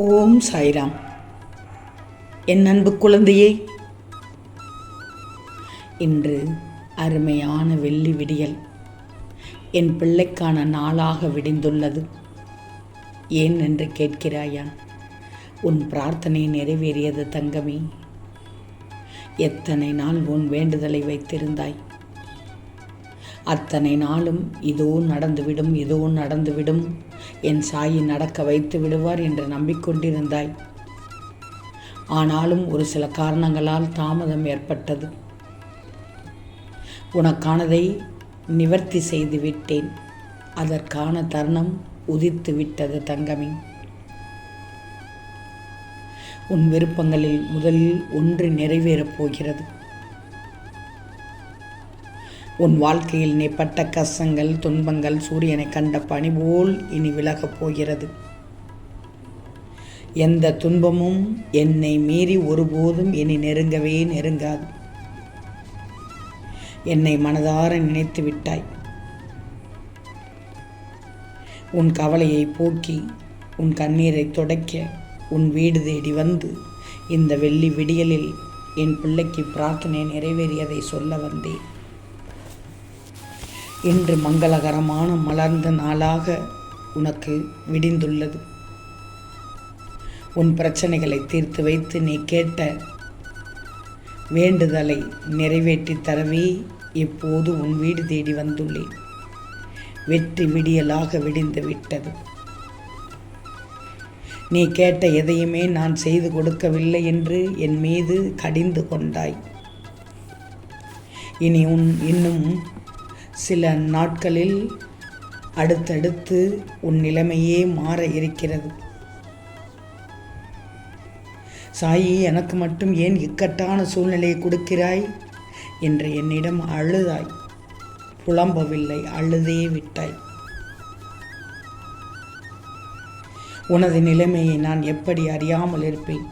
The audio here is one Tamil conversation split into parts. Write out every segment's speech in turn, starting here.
ஓம் சாய்ராம். என் அன்பு குழந்தையே இன்று அருமையான வெள்ளி விடியல். என் பிள்ளைக்கான நாளாக விடிந்துள்ளது. ஏன் என்று கேட்கிறாயா? உன் பிரார்த்தனை நிறைவேறியது தங்கமே. எத்தனை நாள் உன் வேண்டுதலை வைத்திருந்தாய்? அத்தனை நாளும் இதோ நடந்துவிடும் இதோ நடந்துவிடும். என் சாயி நடக்க வைத்து விடுவார் என்று நம்பிக்கொண்டிருந்தாய். ஆனாலும் ஒரு சில காரணங்களால் தாமதம் ஏற்பட்டது. உனக்கானதை நிவர்த்தி செய்து விட்டேன். அதற்கான தருணம் உதித்து விட்டது தங்கமே. உன் விருப்பங்களில் முதலில் ஒன்று நிறைவேறப் போகிறது. உன் வாழ்க்கையில் நீ பட்ட கஷ்டங்கள் துன்பங்கள் சூரியனை கண்ட பணி போல் இனி விலகப் போகிறது. எந்த துன்பமும் என்னை மீறி ஒருபோதும் இனி நெருங்கவே நெருங்காது. என்னை மனதார நினைத்து விட்டாய். உன் கவலையை போக்கி உன் கண்ணீரை துடைக்க உன் வீடு தேடி வந்து இந்த வெள்ளி விடியலில் என் பிள்ளைக்கு பிரார்த்தனை நிறைவேறியதை சொல்ல வந்தேன். இன்று மங்களகரமான மலர்ந்த நாளாக உனக்கு விடிந்துள்ளது. உன் பிரச்சனைகளை தீர்த்து வைத்து நீ கேட்ட வேண்டுதலை நிறைவேற்றி தரவே இப்போது உன் வீடு தேடி வந்துள்ளேன். வெற்றி விடியலாக விடிந்து விட்டது. நீ கேட்ட எதையுமே நான் செய்து கொடுக்கவில்லை என்று என் மீது கடிந்து கொண்டாய். இனி உன் இன்னும் சில நாட்களில் அடுத்தடுத்து உன் நிலைமையே மாற இருக்கிறது. சாயி எனக்கு மட்டும் ஏன் இக்கட்டான சூழ்நிலையை கொடுக்கிறாய்? என்று என்னிடம் அழுதாய். புலம்பவில்லை அழுதே விட்டாய். உனது நிலைமையை நான் எப்படி அறியாமல் இருப்பேன்?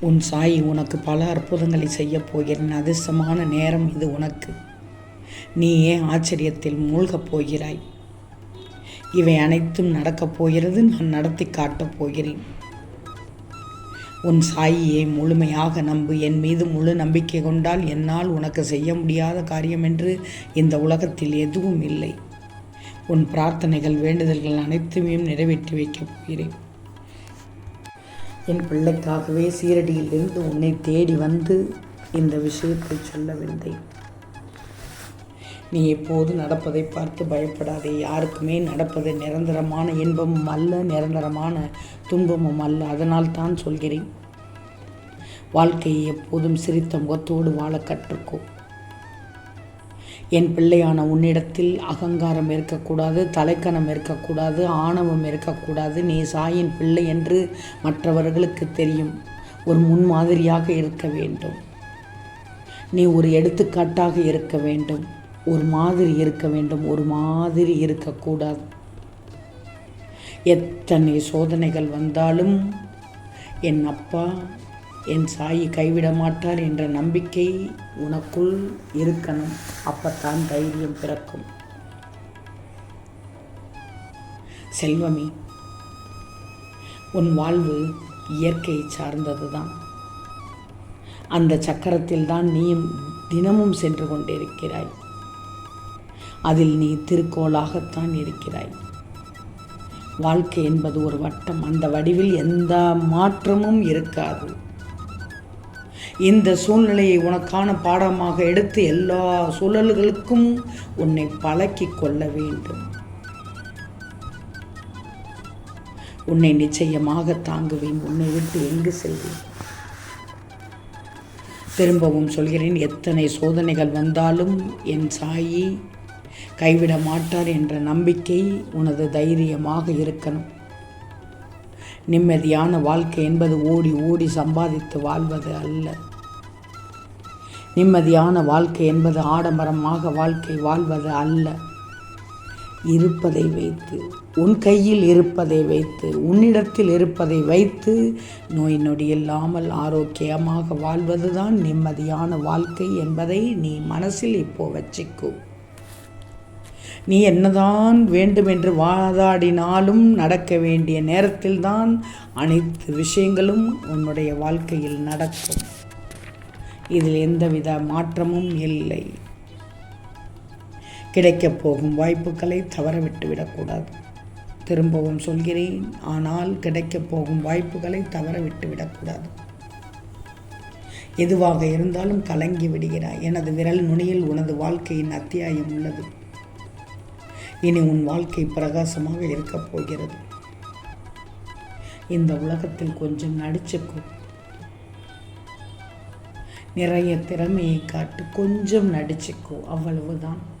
உன் சாயி உனக்கு பல அற்புதங்களை செய்யப் போகிறேன். அதிர்ஷ்டமான நேரம் இது உனக்கு. நீ ஏன் ஆச்சரியத்தில் மூழ்கப் போகிறாய்? இவை அனைத்தும் நடக்கப் போகிறது நான் நடத்தி காட்டப் போகிறேன். உன் சாயியை முழுமையாக நம்பு. என் மீது முழு நம்பிக்கை கொண்டால் என்னால் உனக்கு செய்ய முடியாத காரியம் என்று இந்த உலகத்தில் எதுவும் இல்லை. உன் பிரார்த்தனைகள் வேண்டுதல்கள் அனைத்துமே நிறைவேற்றி வைக்கப் போகிறேன். என் பிள்ளைக்காகவே சீரடியிலிருந்து உன்னை தேடி வந்து இந்த விஷயத்தை சொல்ல வந்தேன் நீ எப்போது நடப்பதை பார்த்து பயப்படாதே. யாருக்குமே நடப்பது நிரந்தரமான இன்பமும் அல்ல நிரந்தரமான துன்பமும் அல்ல. அதனால் தான் சொல்கிறேன். வாழ்க்கையை எப்போதும் சிரித்த முகத்தோடு வாழ கற்றுக்கோ. என் பிள்ளையான உன்னிடத்தில் அகங்காரம் இருக்கக்கூடாது தலைக்கணம் இருக்கக்கூடாது ஆணவம் இருக்கக்கூடாது. நீ சாயின் பிள்ளை என்று மற்றவர்களுக்கு தெரியும். ஒரு முன்மாதிரியாக இருக்க வேண்டும். நீ ஒரு எடுத்துக்காட்டாக இருக்க வேண்டும். ஒரு மாதிரி இருக்க வேண்டும். ஒரு மாதிரி இருக்கக்கூடாது. எத்தனை சோதனைகள் வந்தாலும் என் அப்பா என் சாயி கைவிட மாட்டார் என்ற நம்பிக்கை உனக்குள் இருக்கணும். அப்பத்தான் தைரியம் பிறக்கும். செல்வமே உன் வாழ்வு இயற்கையை சார்ந்தது தான் அந்த சக்கரத்தில் தான் நீயும் தினமும் சென்று கொண்டிருக்கிறாய். அதில் நீ திருக்கோளாகத்தான் இருக்கிறாய். வாழ்க்கை என்பது ஒரு வட்டம். அந்த வடிவில் எந்த மாற்றமும் இருக்காது. இந்த சூழ்நிலையை உனக்கான பாடமாக எடுத்து எல்லா சூழல்களுக்கும் உன்னை பழக்கி கொள்ள வேண்டும். உன்னை நிச்சயமாக தாங்குவேன். உன்னை விட்டு எங்கு செல்வேன்? திரும்பவும் சொல்கிறேன் எத்தனை சோதனைகள் வந்தாலும் என் சாயி கைவிட மாட்டார் என்ற நம்பிக்கை உனது தைரியமாக இருக்கணும். நிம்மதியான வாழ்க்கை என்பது ஓடி ஓடி சம்பாதித்து வாழ்வது அல்ல. நிம்மதியான வாழ்க்கை என்பது ஆடம்பரமாக வாழ்க்கை வாழ்வது அல்ல. இருப்பதை வைத்து உன் கையில் இருப்பதை வைத்து உன்னிடத்தில் இருப்பதை வைத்து நோய் நொடி இல்லாமல் ஆரோக்கியமாக வாழ்வதுதான் நிம்மதியான வாழ்க்கை என்பதை நீ மனசில் இப்போ வச்சுக்கோ. நீ என்னதான் வேண்டுமென்று வாதாடினாலும் நடக்க வேண்டிய நேரத்தில்தான் அனைத்து விஷயங்களும் உன்னுடைய வாழ்க்கையில் நடக்கும். இதில் எந்தவித மாற்றமும் இல்லை. கிடைக்கப் போகும் வாய்ப்புகளை தவற விட்டுவிடக்கூடாது திரும்பவும் சொல்கிறேன் ஆனால் கிடைக்கப் போகும் வாய்ப்புகளை தவற விட்டுவிடக்கூடாது எதுவாக இருந்தாலும் கலங்கி விடுகிறாய். எனது விரல் நுனியில் உனது வாழ்க்கையின் அத்தியாயம் உள்ளது. இனி உன் வாழ்க்கை பிரகாசமாக இருக்கப் போகிறது. இந்த உலகத்தில் கொஞ்சம் நடிச்சுக்கும் நிறைய திறமையை காட்டு. கொஞ்சம் நடிச்சுக்கோ. அவ்வளவுதான்.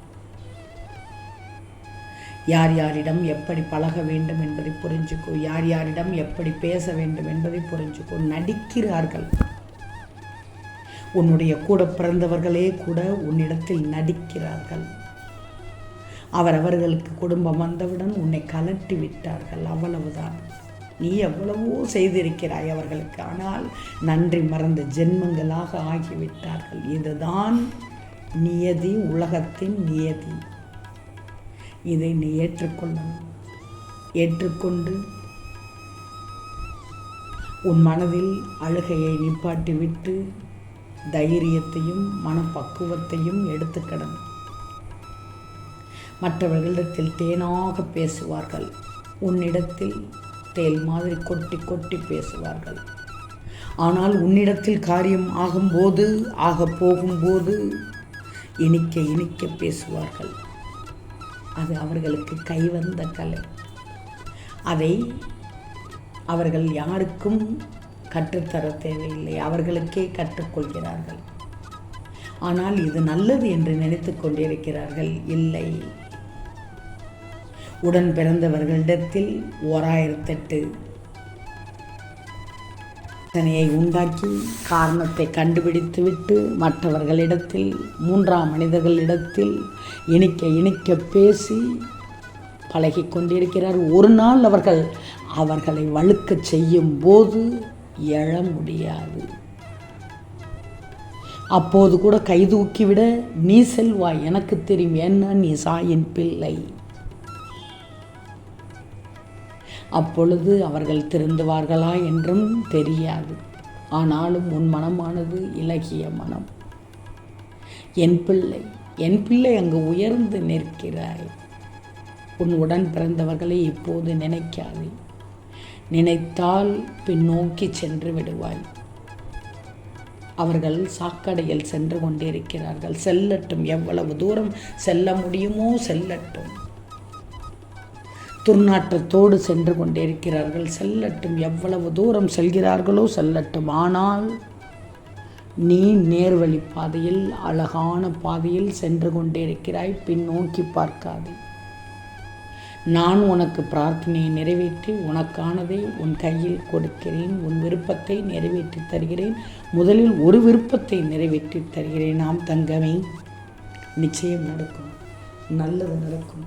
யார் யாரிடம் எப்படி பழக வேண்டும் என்பதை புரிஞ்சுக்கோ. யார் யாரிடம் எப்படி பேச வேண்டும் என்பதை புரிஞ்சுக்கோ. நடிக்கிறார்கள். உன்னுடைய கூட பிறந்தவர்களே கூட உன்னிடத்தில் நடிக்கிறார்கள். அவரவர்களுக்கு குடும்பம் வந்தவுடன் உன்னை கலட்டி விட்டார்கள். அவ்வளவுதான். நீ எவ்வளவோ செய்திருக்கிறாய் அவர்களுக்கு. ஆனால் நன்றி மறந்த ஜென்மங்களாக ஆகிவிட்டார்கள். இதுதான் நியதி உலகத்தின் நியதி. இதை நீ ஏற்றுக்கொள்ளணும். ஏற்றுக்கொண்டு உன் மனதில் அழுகையை நிப்பாட்டிவிட்டு தைரியத்தையும் மனப்பக்குவத்தையும் எடுத்துக்கிடணும் மற்றவர்களிடத்தில் தேனாக பேசுவார்கள். உன்னிடத்தில் தேல் மாதிரி கொட்டி கொட்டி பேசுவார்கள். ஆனால் உன்னிடத்தில் காரியம் ஆகும்போது ஆக போகும்போது இனிக்க இனிக்க பேசுவார்கள். அது அவர்களுக்கு கைவந்த கலை. அதை அவர்கள் யாருக்கும் கற்றுத்தர தேவையில்லை. அவர்களுக்கே கற்றுக்கொள்கிறார்கள். ஆனால் இது நல்லது என்று நினைத்து கொண்டிருக்கிறார்கள். இல்லை. உடன் பிறந்தவர்களிடத்தில் ஓராயிரத்தெட்டு பிரச்சனையை உண்டாக்கி காரணத்தை கண்டுபிடித்துவிட்டு மற்றவர்களிடத்தில் மூன்றாம் மனிதர்களிடத்தில் இணைக்க இணைக்க பேசி பழகி கொண்டிருக்கிறார். ஒரு நாள் அவர்கள் அவர்களை வழுக்க செய்யும் போது எழ முடியாது. அப்போது கூட கைதூக்கிவிட நீ செல்வாய் எனக்கு தெரியும் என்ன நீ சாயின் பிள்ளை. அப்பொழுது அவர்கள் திருந்துவார்களா என்றும் தெரியாது. ஆனாலும் உன் மனமானது இலகிய மனம். என் பிள்ளை என் பிள்ளை அங்கு உயர்ந்து நிற்கிறாய். உன் உடன் பிறந்தவர்களை இப்போது நினைக்காதே. நினைத்தால் பின்னோக்கி சென்று விடுவாய். அவர்கள் சாக்கடையில் சென்று கொண்டிருக்கிறார்கள். செல்லட்டும் எவ்வளவு தூரம் செல்ல முடியுமோ செல்லட்டும். துர்நாற்றத்தோடு சென்று கொண்டிருக்கிறார்கள். செல்லட்டும் எவ்வளவு தூரம் செல்கிறார்களோ செல்லட்டும். ஆனால் நீ நேர்வழி பாதையில் அழகான பாதையில் சென்று கொண்டிருக்கிறாய். பின்னோக்கி பார்க்காதே. நான் உனக்கு பிரார்த்தனையை நிறைவேற்றி உனக்கானதை உன் கையில் கொடுக்கிறேன். உன் விருப்பத்தை நிறைவேற்றி தருகிறேன். முதலில் ஒரு விருப்பத்தை நிறைவேற்றி தருகிறேன். நாம் தங்கமே நிச்சயம் நடக்கும். நல்லது நடக்கும்.